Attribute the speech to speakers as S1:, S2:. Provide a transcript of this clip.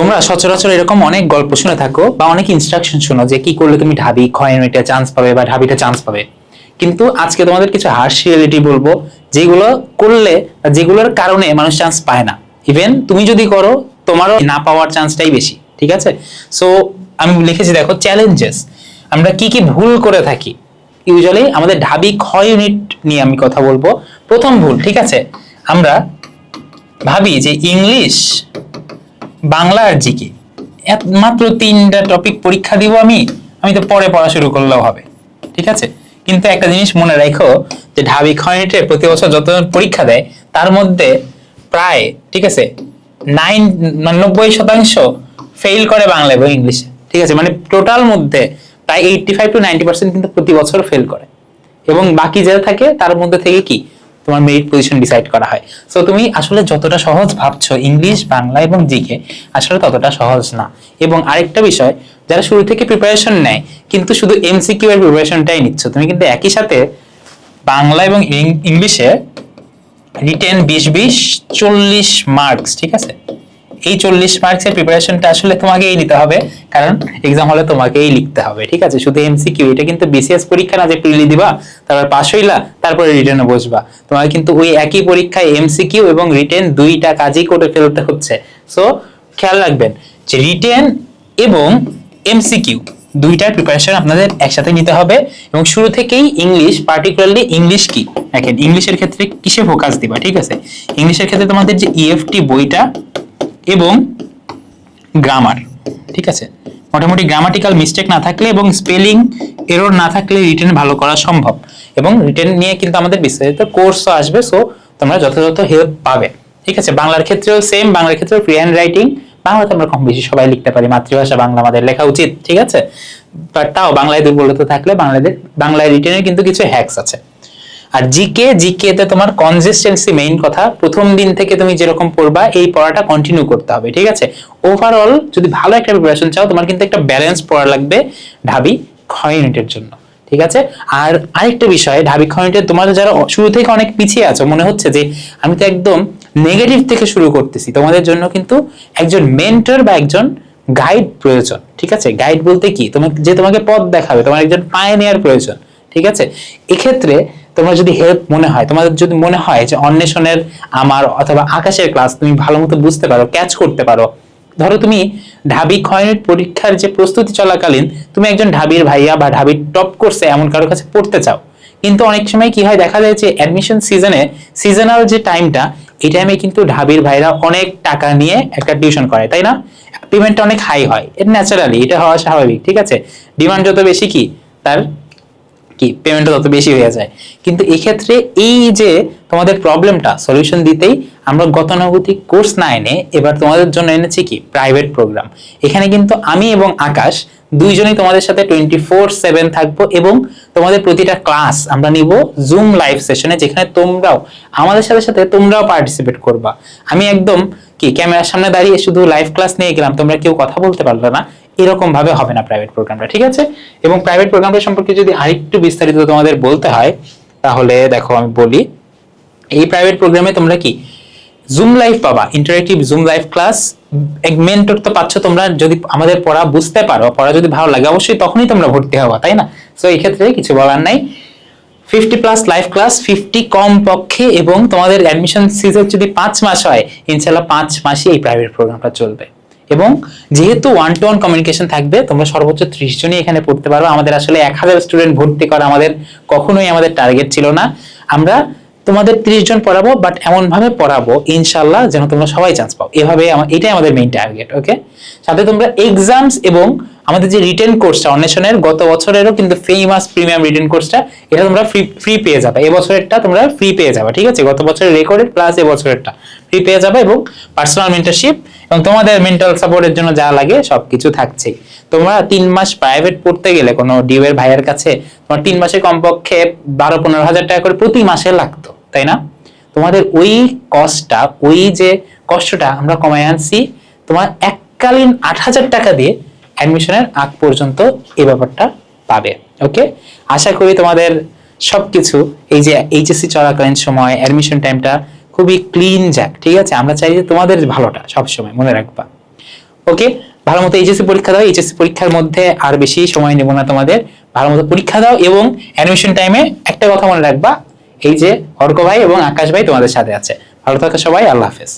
S1: তোমরা সচরাচর এরকম অনেক গল্প শুনে থাকো বা অনেক ইনস্ট্রাকশন শোনো যে কি করলে তুমি ঢাবি খয়ের চান্স পাবে বা ঢাবিটা চান্স পাবে। কিন্তু আজকে তোমাদের কিছু হার্শ রিয়েলিটি বলব, যেগুলো করলে যেগুলোর কারণে মানুষ চান্স পায় না। ইভেন তুমি যদি করো, তোমারও না পাওয়ার চান্সটাই বেশি, ঠিক আছে? সো আমি লিখেছি দেখো চ্যালেঞ্জেস আমরা কি কি ভুল করে থাকি? ইউজুয়ালি আমাদের ঢাবি ক্ষয় ইউনিট নিয়ে আমি কথা বলব। প্রথম ভুল, ঠিক আছে? আমরা ভাবি যে ইংলিশ বাংলা আর জিকে। মাত্র তিনটা টপিক পরীক্ষা দিব আমি আমি তো পরে পড়া শুরু করলেও হবে। ঠিক আছে? কিন্তু একটা জিনিস মনে রাখো যে ঢাবি খনিটে প্রতি বছর যত পরীক্ষা দেয়, তার মধ্যে প্রায়, ঠিক আছে নাইন নব্বই শতাংশ ফেল করে বাংলা এবং ইংলিশে। ঠিক আছে? মানে টোটাল মধ্যে প্রায় eighty five to ninety percent কিন্তু প্রতি বছর ফেল করে। এবং বাকি যারা থাকে, তার মধ্যে থেকে কি? তোমার মেরিট পজিশন ডিসাইড করা হয়। সো তুমি আসলে যতটা সহজ ভাবছ ইংলিশ বাংলা এবং জিকে, আসলে ততটা সহজ না। এবং আরেকটা বিষয়, যারা শুরু থেকে প্রিপারেশন নেয়, কিন্তু শুধু এমসিকিউ এর প্রিপারেশনটাই নিচ্ছ, তুমি কিন্তু একই সাথে বাংলা এবং ইংলিশে রিটেন বিশ বিশ চল্লিশ মার্কস ঠিক আছে? এই চল্লিশ মার্কসের প্রিপারেশনটা আসলে তোমাকেই নিতে হবে, কারণ এক্সাম হলে তোমাকেই লিখতে হবে, ঠিক আছে? শুধু এমসিকিউ এটা কিন্তু বিসিএস পরীক্ষা না যে প্রিলি দিবা, তারপর পাস হইলা, তারপরে রিটেনে বসবা। তোমাকে কিন্তু ওই একই পরীক্ষায় এমসিকিউ এবং রিটেন দুইটা কাজই করে ফেলতে হচ্ছে। সো খেয়াল রাখবেন যে রিটেন এবং এমসিকিউ দুইটার প্রিপারেশন আপনাদের একসাথে নিতে হবে, এবং শুরু থেকেই ইংলিশ পার্টিকুলারলি ইংলিশ কি? দেখেন ইংলিশের ক্ষেত্রে কিসে ফোকাস দিবা, ঠিক আছে? ইংলিশের ক্ষেত্রে তোমাদের যে ইএফটি বইটা এবং গ্রামার ঠিক আছে? মোটামুটি গ্রামাটিক্যাল মিস্টেক না থাকলে এবং স্পেলিং এরর না থাকলে রিটেন ভালো করা সম্ভব। এবং রিটেন নিয়ে কিন্তু আমাদের বিস্তারিত কোর্সও আসবে সো তোমরা যথাযথ হেল্প পাবে। ঠিক আছে? বাংলার ক্ষেত্রেও সেম বাংলার ক্ষেত্রেও ফ্রি হ্যান্ড রাইটিং বাংলাতে আমরা কম বেশি সবাই লিখতে পারি, মাতৃভাষা বাংলা আমাদের লেখা উচিত, ঠিক আছে? বাট তাও বাংলায় দুর্বলতা থাকলে বাংলাদেশ বাংলায় রিটেনের কিন্তু কিছু হ্যাক্স আছে। আর জিকে জিকে তে তোমার কনসিস্টেন্সি মেইন কথা, প্রথম দিন থেকে তুমি যেরকম পড়বা, এই পড়াটা কন্টিনিউ করতে হবে, ঠিক আছে? ওভারঅল যদি ভালো একটা প্রিপারেশন চাও, তোমার কিন্তু একটা ব্যালেন্স পড়া লাগবে ঢাবি ক্ষয় ইউনিটের জন্য, ঠিক আছে? আর আরেকটা বিষয়, ঢাবি ইউনিটের তোমার যারা শুরু থেকে অনেক পিছিয়ে আছো, মনে হচ্ছে যে আমি তো একদম নেগেটিভ থেকে শুরু করতেছি, তোমাদের জন্য কিন্তু একজন মেন্টর বা একজন গাইড প্রয়োজন, ঠিক আছে? গাইড বলতে কি? তোমাকে, যে তোমাকে পথ দেখাবে, তোমার একজন পায়নিয়ার প্রয়োজন ঠিক আছে? এক্ষেত্রে তোমার যদি হেল্প মনে হয়, তোমাদের যদি মনে হয় যে অন্বেষণের আমার অথবা আকাশের ক্লাস তুমি ভালো মতো বুঝতে পারো ক্যাচ করতে পারো, ধরো তুমি ঢাবি ক্ষয়ের পরীক্ষার যে প্রস্তুতি চলাকালীন তুমি একজন ঢাবির ভাইয়া বা ঢাবির টপ কোর্সে এমন কারও কাছে পড়তে চাও। কিন্তু অনেক সময় কি হয়, দেখা যায় যে অ্যাডমিশন সিজনে সিজনাল যে টাইমটা এই টাইমে কিন্তু ঢাবির ভাইরা অনেক টাকা নিয়ে একটা টিউশন করে, তাই না? পেমেন্টটা অনেক হাই হয় এটা ন্যাচারালি এটা হওয়া স্বাভাবিক, ঠিক আছে? ডিমান্ড যত বেশি কি, তার কি পেমেন্টটা তত বেশি হয়ে যায়। কিন্তু এক্ষেত্রে এই যে তোমাদের প্রবলেমটা সলিউশন দিতেই আমরা গতানুগতিক কোর্স না এনে এবার তোমাদের জন্য এনেছি কি? প্রাইভেট প্রোগ্রাম এখানে কিন্তু আমি এবং আকাশ দুইজনেই তোমাদের সাথে টোয়েন্টি ফোর সেভেন থাকব এবং তোমাদের প্রতিটা ক্লাস আমরা নিব জুম লাইভ সেশনে যেখানে তোমরাও, আমাদের সাথে সাথে তোমরাও পার্টিসিপেট করবা। আমি একদম কি, ক্যামেরার সামনে দাঁড়িয়ে শুধু লাইভ ক্লাস নিয়ে গেলাম, তোমরা কেউ কথা বলতে পারলে না। এরকম ভাবে হবে না প্রাইভেট প্রোগ্রামটা ঠিক আছে? এবং প্রাইভেট প্রোগ্রামটা সম্পর্কে যদি আরেকটু বিস্তারিত তোমাদের বলতে হয়, তাহলে দেখো আমি বলি। এই প্রাইভেট প্রোগ্রামে তোমরা কি? জুম লাইভ পাবা ইন্টারেক্টিভ জুম লাইভ ক্লাস এক মেন্টর তো পাচ্ছ তোমরা, যদি আমাদের পড়া বুঝতে পারো, পড়া যদি ভালো লাগে, অবশ্যই তখনই তোমরা ভর্তি হওয়া তাই না? সো এই ক্ষেত্রে কিছু বলার নাই। Fifty plus live class fifty কম পক্ষে এবং তোমাদের অ্যাডমিশন সিজন যদি পাঁচ মাস হয় ইনশাল্লাহ পাঁচ মাসই এই প্রাইভেট প্রোগ্রামটা চলবে। এবং যেহেতু ওয়ান টু ওয়ান কমিউনিকেশন থাকবে, তোমরা সর্বোচ্চ ত্রিশ জনই এখানে পড়তে পারবে আমাদের আসলে এক হাজার স্টুডেন্ট ভর্তি করা আমাদের কখনোই আমাদের টার্গেট ছিল না। আমরা তোমাদের ত্রিশ জন পড়াবো বাট এমন ভাবে পড়াবো ইনশাল্লাহ যেন তোমরা সবাই চান্স পাও। এভাবে এটাই আমাদের মেইন টার্গেট ওকে সাথে তোমরা এক্সামস এবং আমাদের যে রিটেন কোর্সটা অন্বেষণের গত বছরেরও কিন্তু ফেমাস প্রিমিয়াম রিটেন কোর্সটা এটা তোমরা ফ্রি ফ্রি পেয়ে যাবে। এবছরেরটা তোমরা ফ্রি পেয়ে যাবে, ঠিক আছে? গত বছরের রেকর্ডেড প্লাস এবছরেরটা ফ্রি পেয়ে যাবে এবং পার্সোনাল মেন্টারশিপ এবং তোমাদের মেন্টাল সাপোর্টের জন্য যা লাগে সবকিছু থাকছেই তোমরা তিন মাস প্রাইভেট পড়তে গেলে কোনো ডিউয়ের ভাইয়ের কাছে তোমার তিন মাসে কমপক্ষে বারো, পনেরো হাজার টাকা করে প্রতি মাসে লাগতো। তাই না? তোমাদের ওই কস্টটা ওই যে কষ্টটা আমরা কমায় আনছি, তোমার এককালীন আট হাজার টাকা দিয়ে অ্যাডমিশনের আগ পর্যন্ত এই ব্যাপারটা পাবে ওকে আশা করি তোমাদের সব কিছু এই যে এইচএসসি চলাকালীন সময় অ্যাডমিশন টাইমটা খুবই ক্লিন যাক, ঠিক আছে? আমরা চাই যে তোমাদের ভালোটা সবসময়, মনে রাখবা ওকে ভালো মতো এইচএসসি পরীক্ষা দাও এইচএসসি পরীক্ষার মধ্যে আর বেশি সময় নেব না তোমাদের, ভালো মতো পরীক্ষা দাও এবং অ্যাডমিশন টাইমে একটা কথা মনে রাখবা, এই যে অর্ক ভাই এবং আকাশ ভাই তোমাদের সাথে আছে। ভালো থাকো সবাই আল্লাহ হাফেজ।